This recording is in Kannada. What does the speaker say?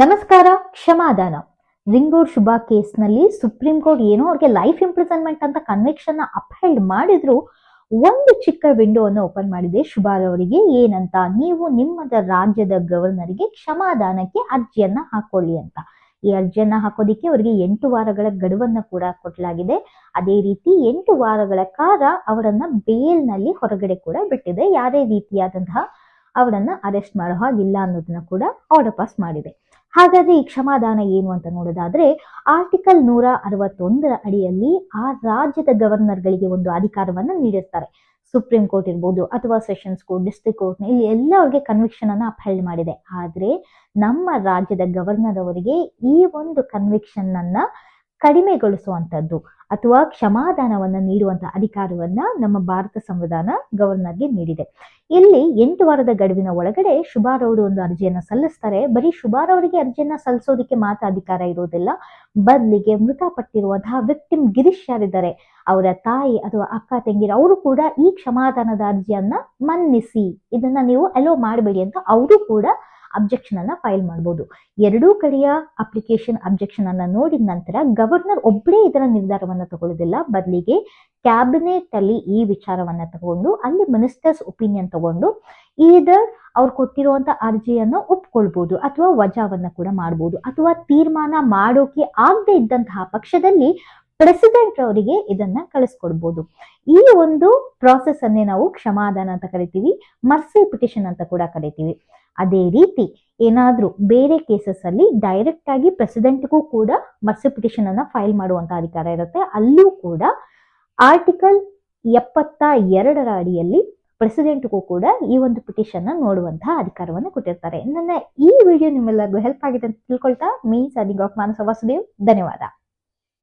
ನಮಸ್ಕಾರ, ಕ್ಷಮಾದಾನ. ರಿಂಗೋರ್ ಶುಭಾ ಕೇಸ್ನಲ್ಲಿ ಸುಪ್ರೀಂ ಕೋರ್ಟ್ ಏನೋ ಅವ್ರಿಗೆ ಲೈಫ್ ಇಂಪ್ರಿಸನ್ಮೆಂಟ್ ಅಂತ ಕನ್ವಿಕ್ಷನ್ ಅಪ್ಹೆಲ್ಡ್ ಮಾಡಿದ್ರು. ಒಂದು ಚಿಕ್ಕ ವಿಂಡೋ ಅನ್ನು ಓಪನ್ ಮಾಡಿದೆ ಶುಭಾರವರಿಗೆ ಏನಂತ? ನೀವು ನಿಮ್ಮದ ರಾಜ್ಯದ ಗವರ್ನರ್ಗೆ ಕ್ಷಮಾದಾನಕ್ಕೆ ಅರ್ಜಿಯನ್ನ ಹಾಕೊಳ್ಳಿ ಅಂತ. ಈ ಅರ್ಜಿಯನ್ನ ಹಾಕೋದಿಕ್ಕೆ ಅವರಿಗೆ ಎಂಟು ವಾರಗಳ ಗಡುವನ್ನ ಕೂಡ ಕೊಡಲಾಗಿದೆ. ಅದೇ ರೀತಿ ಎಂಟು ವಾರಗಳ ಕಾಲ ಅವರನ್ನ ಬೇಲ್ನಲ್ಲಿ ಹೊರಗಡೆ ಕೂಡ ಬಿಟ್ಟಿದೆ. ಯಾರೇ ರೀತಿಯಾದಂತಹ ಅವರನ್ನ ಅರೆಸ್ಟ್ ಮಾಡೋ ಹಾಗಿಲ್ಲ ಅನ್ನೋದನ್ನ ಕೂಡ ಆರ್ಡರ್ ಪಾಸ್ ಮಾಡಿದೆ. ಹಾಗಾದ್ರೆ ಈ ಕ್ಷಮಾದಾನ ಏನು ಅಂತ ನೋಡೋದಾದ್ರೆ ಆರ್ಟಿಕಲ್ ನೂರ ಅರವತ್ತೊಂದರ ಅಡಿಯಲ್ಲಿ ಆ ರಾಜ್ಯದ ಗವರ್ನರ್ಗಳಿಗೆ ಒಂದು ಅಧಿಕಾರವನ್ನು ನೀಡಿರ್ತಾರೆ. ಸುಪ್ರೀಂ ಕೋರ್ಟ್ ಇರ್ಬೋದು ಅಥವಾ ಸೆಷನ್ಸ್ ಕೋರ್ಟ್ ಡಿಸ್ಟ್ರಿಕ್ಟ್ ಕೋರ್ಟ್ ಇಲ್ಲಿ ಎಲ್ಲ ಅವ್ರಿಗೆ ಕನ್ವಿಕ್ಷನ್ ಅನ್ನ ಅಪ್ಹೆಲ್ಡ್ ಮಾಡಿದೆ. ಆದ್ರೆ ನಮ್ಮ ರಾಜ್ಯದ ಗವರ್ನರ್ ಅವರಿಗೆ ಈ ಒಂದು ಕನ್ವಿಕ್ಷನ್ ಅನ್ನ ಕಡಿಮೆಗೊಳಿಸುವಂತದ್ದು ಅಥವಾ ಕ್ಷಮಾದಾನವನ್ನು ನೀಡುವಂತ ಅಧಿಕಾರವನ್ನ ನಮ್ಮ ಭಾರತ ಸಂವಿಧಾನ ಗವರ್ನರ್ಗೆ ನೀಡಿದೆ. ಇಲ್ಲಿ ಎಂಟು ವಾರದ ಗಡುವಿನ ಒಳಗಡೆ ಶುಭಾರವರು ಒಂದು ಅರ್ಜಿಯನ್ನ ಸಲ್ಲಿಸ್ತಾರೆ. ಬರೀ ಶುಭಾರವರಿಗೆ ಅರ್ಜಿಯನ್ನ ಸಲ್ಲಿಸೋದಕ್ಕೆ ಮಾತ್ರ ಅಧಿಕಾರ ಇರುವುದಿಲ್ಲ. ಬದಲಿಗೆ ಮೃತಪಟ್ಟಿರುವಂತಹ ವಿಕ್ಟಿಮ್ ಗಿರೀಶ್ ಯಾರಿದ್ದಾರೆ, ಅವರ ತಾಯಿ ಅಥವಾ ಅಕ್ಕ ತಂಗಿರು ಅವರು ಕೂಡ ಈ ಕ್ಷಮಾದಾನದ ಅರ್ಜಿಯನ್ನ ಮನ್ನಿಸಿ, ಇದನ್ನ ನೀವು ಅಲೋ ಮಾಡಬೇಡಿ ಅಂತ ಅವರು ಕೂಡ ಅಬ್ಜೆಕ್ಷನ್ ಅನ್ನ ಫೈಲ್ ಮಾಡಬಹುದು ಎರಡೂ ಕಡೆಯ ಅಪ್ಲಿಕೇಶನ್ ಅಬ್ಜೆಕ್ಷನ್ ಅನ್ನ ನೋಡಿದ ನಂತರ ಗವರ್ನರ್ ಒಬ್ಬರೇ ಇದರ ನಿರ್ಧಾರವನ್ನ ತಗೊಳ್ಳೋದಿಲ್ಲ ಬದಲಿಗೆ ಕ್ಯಾಬಿನೆಟ್ ಅಲ್ಲಿ ಈ ವಿಚಾರವನ್ನ ತಗೊಂಡು, ಅಲ್ಲಿ ಮಿನಿಸ್ಟರ್ಸ್ ಒಪಿನಿಯನ್ ತಗೊಂಡು ಈದರ್ ಅವ್ರು ಕೊಟ್ಟಿರುವಂತ ಅರ್ಜಿಯನ್ನು ಒಪ್ಕೊಳ್ಬಹುದು ಅಥವಾ ವಜಾವನ್ನ ಕೂಡ ಮಾಡಬಹುದು ಅಥವಾ ತೀರ್ಮಾನ ಮಾಡೋಕೆ ಆಗದೆ ಇದ್ದಂತಹ ಪಕ್ಷದಲ್ಲಿ ಪ್ರೆಸಿಡೆಂಟ್ ಅವರಿಗೆ ಇದನ್ನ ಕಳಿಸ್ಕೊಡ್ಬೋದು. ಈ ಒಂದು ಪ್ರಾಸೆಸ್ ಅನ್ನೇ ನಾವು ಕ್ಷಮಾದಾನ ಅಂತ ಕರಿತೀವಿ ಮರ್ಸಿ ಪಿಟಿಷನ್ ಅಂತ ಕೂಡ ಕರಿತೀವಿ. ಅದೇ ರೀತಿ ಏನಾದರೂ ಬೇರೆ ಕೇಸಸ್ ಅಲ್ಲಿ ಡೈರೆಕ್ಟ್ ಆಗಿ ಪ್ರೆಸಿಡೆಂಟ್ಗೂ ಕೂಡ ಮರ್ಸಿ ಪಿಟಿಷನ್ ಅನ್ನ ಫೈಲ್ ಮಾಡುವಂತ ಅಧಿಕಾರ ಇರುತ್ತೆ. ಅಲ್ಲೂ ಕೂಡ ಆರ್ಟಿಕಲ್ ಎಪ್ಪತ್ತ ಎರಡರ ಅಡಿಯಲ್ಲಿ ಪ್ರೆಸಿಡೆಂಟ್ಗೂ ಕೂಡ ಈ ಒಂದು ಪಿಟಿಷನ್ ನೋಡುವಂತಹ ಅಧಿಕಾರವನ್ನು ಕೊಟ್ಟಿರ್ತಾರೆ. ನನ್ನ ಈ ವಿಡಿಯೋ ನಿಮ್ಮೆಲ್ಲರಿಗೂ ಹೆಲ್ಪ್ ಆಗಿದೆ ಅಂತ ತಿಳ್ಕೊಳ್ತಾ ಮೀನ್ಸ್ ಆಫ್ ಮಾನಸ ವಾಸುದೇವ್ ಧನ್ಯವಾದ.